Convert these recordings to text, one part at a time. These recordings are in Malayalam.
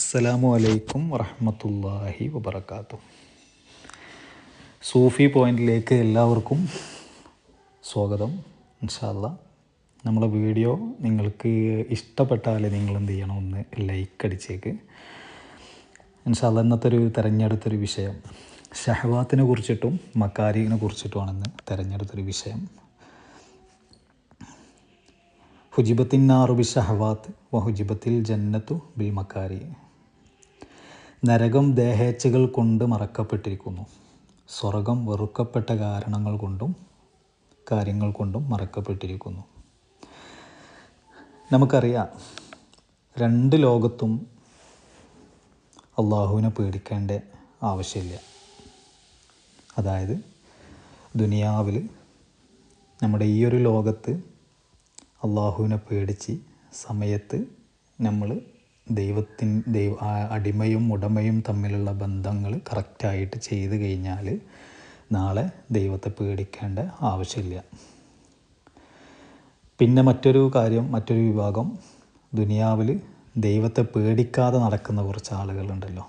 അസ്സലാമു അലൈക്കും വറഹമത്തല്ലാഹി വബർക്കാത്തു സൂഫി പോയിന്റിലേക്ക് എല്ലാവർക്കും സ്വാഗതം. ഇൻഷാല്ല നമ്മളെ വീഡിയോ നിങ്ങൾക്ക് ഇഷ്ടപ്പെട്ടാൽ നിങ്ങൾ എന്ത് ചെയ്യണം ഒന്ന് ലൈക്ക് അടിച്ചേക്ക്. ഇൻഷാല്ല ഇന്നത്തെ ഒരു തിരഞ്ഞെടുത്തൊരു വിഷയം. ഷഹവാത്തിനെ കുറിച്ചിട്ടും മക്കാരിനെ കുറിച്ചിട്ടുമാണ് ഇന്ന് തിരഞ്ഞെടുത്തൊരു വിഷയം. ഹുജിബത്തിൻ ബി ഷഹവാത്ത് ഹുജിബത്തിൽ ജന്നത്തു ബിൽ മക്കാരി. നരകം ദേഹേച്ഛകൾ കൊണ്ട് മറക്കപ്പെട്ടിരിക്കുന്നു. സ്വർഗം വെറുക്കപ്പെട്ട കാരണങ്ങൾ കൊണ്ടും കാര്യങ്ങൾ കൊണ്ടും മറക്കപ്പെട്ടിരിക്കുന്നു. നമുക്കറിയാം രണ്ട് ലോകത്തും അള്ളാഹുവിനെ പേടിക്കേണ്ട ആവശ്യമില്ല. അതായത് ദുനിയാവിൽ നമ്മുടെ ഈ ഒരു ലോകത്ത് അള്ളാഹുവിനെ പേടിച്ച് സമയത്ത് നമ്മൾ ദൈവത്തിൻ ദൈവ അടിമയും ഉടമയും തമ്മിലുള്ള ബന്ധങ്ങൾ കറക്റ്റായിട്ട് ചെയ്തു കഴിഞ്ഞാൽ നാളെ ദൈവത്തെ പേടിക്കേണ്ട ആവശ്യമില്ല. പിന്നെ മറ്റൊരു കാര്യം മറ്റൊരു വിഭാഗം ദുനിയാവിൽ ദൈവത്തെ പേടിക്കാതെ നടക്കുന്ന കുറച്ച് ആളുകളുണ്ടല്ലോ.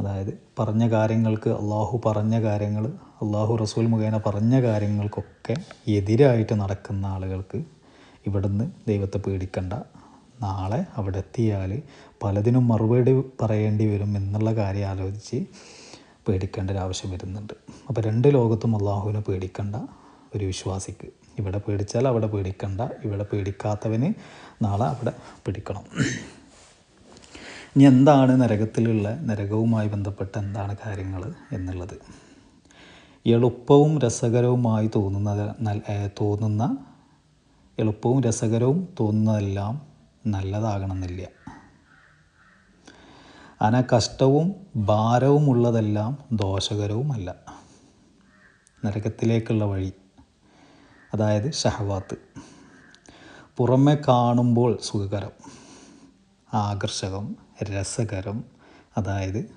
അതായത് പറഞ്ഞ കാര്യങ്ങൾക്ക് അള്ളാഹു പറഞ്ഞ കാര്യങ്ങൾ അള്ളാഹു റസൂൽ മുഖേന പറഞ്ഞ കാര്യങ്ങൾക്കൊക്കെ എതിരായിട്ട് നടക്കുന്ന ആളുകൾക്ക് ഇവിടുന്ന് ദൈവത്തെ പേടിക്കണ്ട. നാളെ അവിടെ എത്തിയാൽ പലതിനും മറുപടി പറയേണ്ടി വരും എന്നുള്ള കാര്യം ആലോചിച്ച് പേടിക്കേണ്ട ഒരു ആവശ്യം വരുന്നുണ്ട്. അപ്പോൾ രണ്ട് ലോകത്തും അള്ളാഹുവിനെ പേടിക്കേണ്ട ഒരു വിശ്വാസിക്ക്. ഇവിടെ പേടിച്ചാൽ അവിടെ പേടിക്കണ്ട ഇവിടെ പേടിക്കാത്തവന് നാളെ അവിടെ പിടിക്കണം. ഇനി എന്താണ് നരകത്തിലുള്ള നരകവുമായി ബന്ധപ്പെട്ട എന്താണ് കാര്യങ്ങൾ എന്നുള്ളത്? എളുപ്പവും രസകരവുമായി തോന്നുന്ന തോന്നുന്ന എളുപ്പവും രസകരവും തോന്നുന്നതെല്ലാം നല്ലതാകണമെന്നില്ല. അന കഷ്ടവും ഭാരവും ഉള്ളതെല്ലാം ദോഷകരവുമല്ല. നരകത്തിലേക്കുള്ള വഴി അതായത് ഷഹവാത്ത് പുറമെ കാണുമ്പോൾ സുഖകരം ആകർഷകം രസകരം അതായത്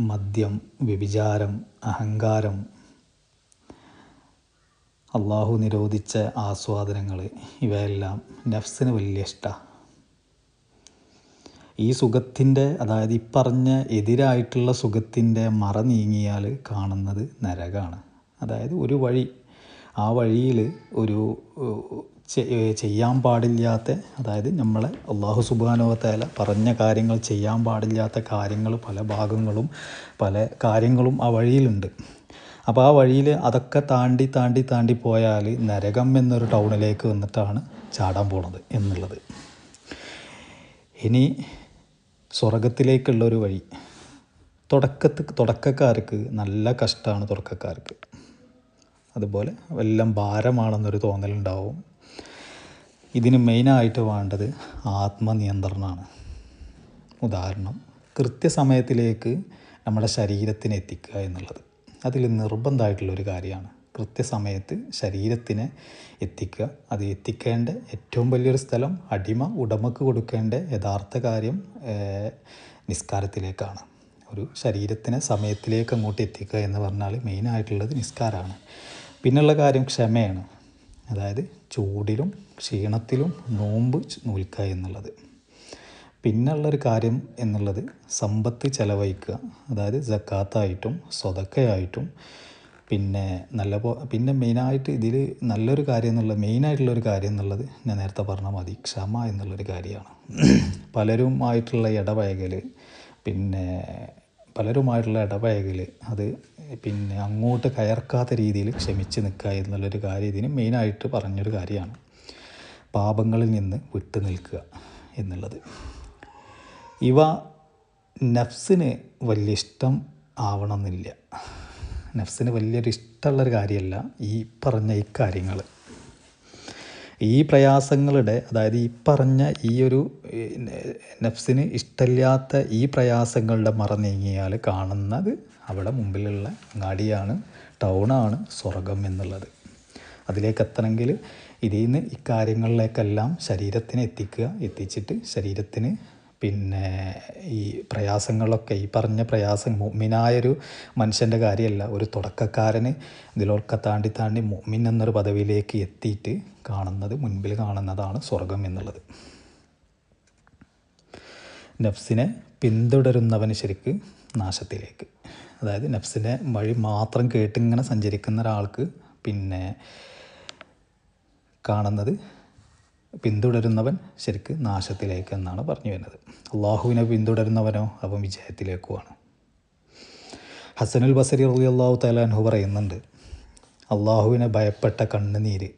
മദ്യം വ്യഭിചാരം അഹങ്കാരം അള്ളാഹു നിരോധിച്ച ആസ്വാദനങ്ങൾ ഇവയെല്ലാം നഫ്സിന് വലിയ ഇഷ്ടമാണ് ഈ സുഖത്തിന്റെ അതായത് ഈ പറഞ്ഞ എതിരായിട്ടുള്ള സുഖത്തിന്റെ മറ നീങ്ങിയാൽ കാണുന്നത് നരകമാണ് അതായത് ഒരു വഴി ആ വഴിയിൽ ഒരു ചെയ്യാൻ പാടില്ലാത്ത അതായത് നമ്മളെ അള്ളാഹു സുബാനോത്തേല പറഞ്ഞ കാര്യങ്ങൾ ചെയ്യാൻ പാടില്ലാത്ത കാര്യങ്ങൾ പല ഭാഗങ്ങളും പല കാര്യങ്ങളും ആ വഴിയിലുണ്ട്. അപ്പോൾ ആ വഴിയിൽ അതൊക്കെ താണ്ടി താണ്ടി താണ്ടി പോയാൽ നരകം എന്നൊരു ടൗണിലേക്ക് വന്നിട്ടാണ് ചാടാൻ പോണത് എന്നുള്ളത്. ഇനി സ്വർഗത്തിലേക്കുള്ളൊരു വഴി. തുടക്കത്ത് തുടക്കക്കാർക്ക് നല്ല കഷ്ടമാണ് തുടക്കക്കാർക്ക്. അതുപോലെ എല്ലാം ഭാരമാണെന്നൊരു തോന്നലുണ്ടാവും. ഇതിന് മെയിനായിട്ട് വേണ്ടത് ആത്മനിയന്ത്രണമാണ്. ഉദാഹരണം കൃത്യസമയത്തിലേക്ക് നമ്മുടെ ശരീരത്തിനെ എത്തിക്കുക എന്നുള്ളത്. അതിൽ നിർബന്ധമായിട്ടുള്ളൊരു കാര്യമാണ്. കൃത്യസമയത്ത് ശരീരത്തിനെ എത്തിക്കുക. അത് എത്തിക്കേണ്ട ഏറ്റവും വലിയൊരു സ്ഥലം അടിമ ഉടമക്ക് കൊടുക്കേണ്ട യഥാർത്ഥ കാര്യം നിസ്കാരത്തിലേക്കാണ്. ഒരു ശരീരത്തിനെ സമയത്തിലേക്ക് അങ്ങോട്ട് എത്തിക്കുക എന്ന് പറഞ്ഞാൽ മെയിനായിട്ടുള്ളത് നിസ്കാരമാണ്. പിന്നുള്ള കാര്യം ക്ഷമയാണ്. അതായത് ചൂടിലും ക്ഷീണത്തിലും നോമ്പ് നോൽക്കുക എന്നുള്ളത്. പിന്നുള്ളൊരു കാര്യം എന്നുള്ളത് സമ്പത്ത് ചെലവഴിക്കുക. അതായത് ജക്കാത്തായിട്ടും സ്വതക്കയായിട്ടും പിന്നെ നല്ല പിന്നെ മെയിനായിട്ട് ഇതിൽ നല്ലൊരു കാര്യം എന്നുള്ളത് മെയിനായിട്ടുള്ളൊരു കാര്യം എന്നുള്ളത് ഞാൻ നേരത്തെ പറഞ്ഞാൽ മതി ക്ഷമ എന്നുള്ളൊരു കാര്യമാണ്. പലരുമായിട്ടുള്ള ഇടപഴകൽ പിന്നെ പലരുമായിട്ടുള്ള ഇടപഴകൽ അത് പിന്നെ അങ്ങോട്ട് കയർക്കാത്ത രീതിയിൽ ക്ഷമിച്ച് നിൽക്കുക എന്നുള്ളൊരു കാര്യം ഇതിന് മെയിനായിട്ട് പറഞ്ഞൊരു കാര്യമാണ്. പാപങ്ങളിൽ നിന്ന് വിട്ടു നിൽക്കുക എന്നുള്ളത്. ഇവ നഫ്സിന് വലിയ ഇഷ്ടം ആവണമെന്നില്ല. നഫ്സിന് വലിയൊരു ഇഷ്ടമുള്ളൊരു കാര്യമല്ല ഈ പറഞ്ഞ ഈ കാര്യങ്ങൾ ഈ പ്രയാസങ്ങളുടെ അതായത് ഈ പറഞ്ഞ ഈ ഒരു നഫ്സിന് ഇഷ്ടമില്ലാത്ത ഈ പ്രയാസങ്ങളുടെ മറ നീങ്ങിയാൽ കാണുന്നത് അവിടെ മുമ്പിലുള്ള അങ്ങാടിയാണ് ടൗണാണ് സ്വർഗം എന്നുള്ളത്. അതിലേക്ക് എത്തണമെങ്കിൽ ഇതിൽ നിന്ന് ഇക്കാര്യങ്ങളിലേക്കെല്ലാം ശരീരത്തിനെ എത്തിക്കുക എത്തിച്ചിട്ട് ശരീരത്തിന് പിന്നെ ഈ പ്രയാസങ്ങളൊക്കെ ഈ പറഞ്ഞ പ്രയാസം മുമ്മിനായൊരു മനുഷ്യന്റെ കാര്യമല്ല. ഒരു തുടക്കക്കാരന് ഇതിലൊക്കെ താണ്ടി താണ്ടി മുമ്മിൻ എന്നൊരു പദവിയിലേക്ക് എത്തിയിട്ട് കാണുന്നത് മുൻപിൽ കാണുന്നതാണ് സ്വർഗം എന്നുള്ളത്. നഫ്സിനെ പിന്തുടരുന്നവന് ശരിക്ക് നാശത്തിലേക്ക്. അതായത് നഫ്സിനെ വഴി മാത്രം കേട്ടിങ്ങനെ സഞ്ചരിക്കുന്ന ഒരാൾക്ക് പിന്നെ കാണുന്നത് പിന്തുടരുന്നവൻ ശരിക്ക് നാശത്തിലേക്ക് എന്നാണ് പറഞ്ഞു വരുന്നത്. അള്ളാഹുവിനെ പിന്തുടരുന്നവനോ അവൻ വിജയത്തിലേക്കുമാണ് ഹസനുൽ ബസരി അള്ളി അള്ളാഹു തലാൻഹു പറയുന്നുണ്ട് അള്ളാഹുവിനെ ഭയപ്പെട്ട കണ്ണുനീര്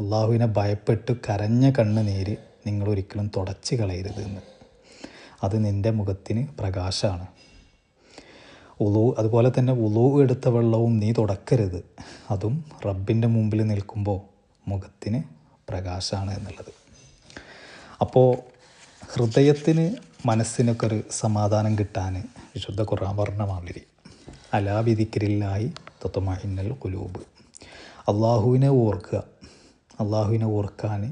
അള്ളാഹുവിനെ ഭയപ്പെട്ട് കരഞ്ഞ കണ്ണുനീര് നിങ്ങൾ ഒരിക്കലും തുടച്ച് കളയരുത് എന്ന്. അത് നിന്റെ മുഖത്തിന് പ്രകാശമാണ് ഉളു അതുപോലെ തന്നെ ഉളു എടുത്ത വെള്ളവും നീ തുടക്കരുത്. അതും റബ്ബിന്റെ മുമ്പിൽ നിൽക്കുമ്പോൾ മുഖത്തിന് പ്രകാശമാണ് എന്നുള്ളത്. അപ്പോൾ ഹൃദയത്തിന് മനസ്സിനൊക്കെ ഒരു സമാധാനം കിട്ടാൻ വിശുദ്ധ ഖുർആൻ പറഞ്ഞ മാതിരി അലാബിദിക്കരില്ലായി തത്വമാഹിന്നൽ കുലൂബ് അള്ളാഹുവിനെ ഓർക്കുക. അള്ളാഹുവിനെ ഓർക്കാൻ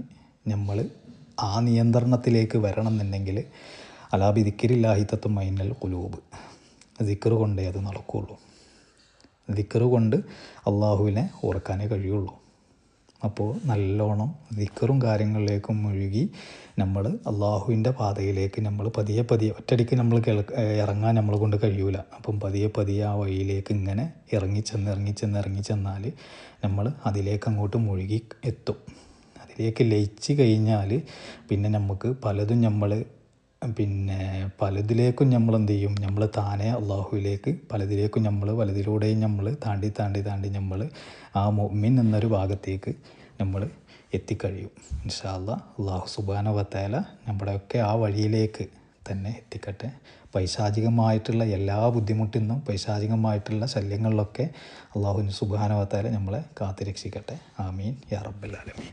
നമ്മൾ ആ നിയന്ത്രണത്തിലേക്ക് വരണം എന്നുണ്ടെങ്കിൽ അലാബിദിക്കരില്ലാഹി തത്വമൈനൽ കുലൂബ് ദിക്കറ് കൊണ്ടേ അത് നടക്കുകയുള്ളൂ ദിക്കറ് കൊണ്ട് അള്ളാഹുവിനെ ഓർക്കാനേ കഴിയുള്ളൂ. അപ്പോൾ നല്ലോണം ദിക്കറും കാര്യങ്ങളിലേക്കും മുഴുകി നമ്മൾ അള്ളാഹുവിന്റെ പാതയിലേക്ക് നമ്മൾ പതിയെ പതിയെ ഒറ്റയടിക്ക് നമ്മൾ ഇറങ്ങാൻ നമ്മൾ കൊണ്ട് കഴിയൂല. അപ്പം പതിയെ പതിയെ ആ വഴിയിലേക്ക് ഇങ്ങനെ ഇറങ്ങിച്ചെന്ന് ഇറങ്ങിച്ചെന്ന് ഇറങ്ങിച്ചെന്നാൽ നമ്മൾ അതിലേക്ക് അങ്ങോട്ട് മുഴുകി എത്തും. അതിലേക്ക് ലയിച്ച് കഴിഞ്ഞാൽ പിന്നെ നമുക്ക് പലതും നമ്മൾ പിന്നെ പലതിലേക്കും നമ്മൾ എന്ത് ചെയ്യും? നമ്മൾ താനെ അള്ളാഹുവിലേക്ക് പലതിലേക്കും നമ്മൾ പലതിലൂടെയും നമ്മൾ താണ്ടി താണ്ടി താണ്ടി നമ്മൾ ആ മുഅ്മിൻ എന്നൊരു ഭാഗത്തേക്ക് നമ്മൾ എത്തിക്കഴിയും. ഇൻഷാല്ല അള്ളാഹു സുബാന വത്തേല നമ്മുടെയൊക്കെ ആ വഴിയിലേക്ക് തന്നെ എത്തിക്കട്ടെ. പൈശാചികമായിട്ടുള്ള എല്ലാ ബുദ്ധിമുട്ടിൽ നിന്നും പൈശാചികമായിട്ടുള്ള ശല്യങ്ങളിലൊക്കെ അള്ളാഹു സുബാന വത്തേല നമ്മളെ കാത്തുരക്ഷിക്കട്ടെ. ആമീൻ. യാ ആലമീൻ.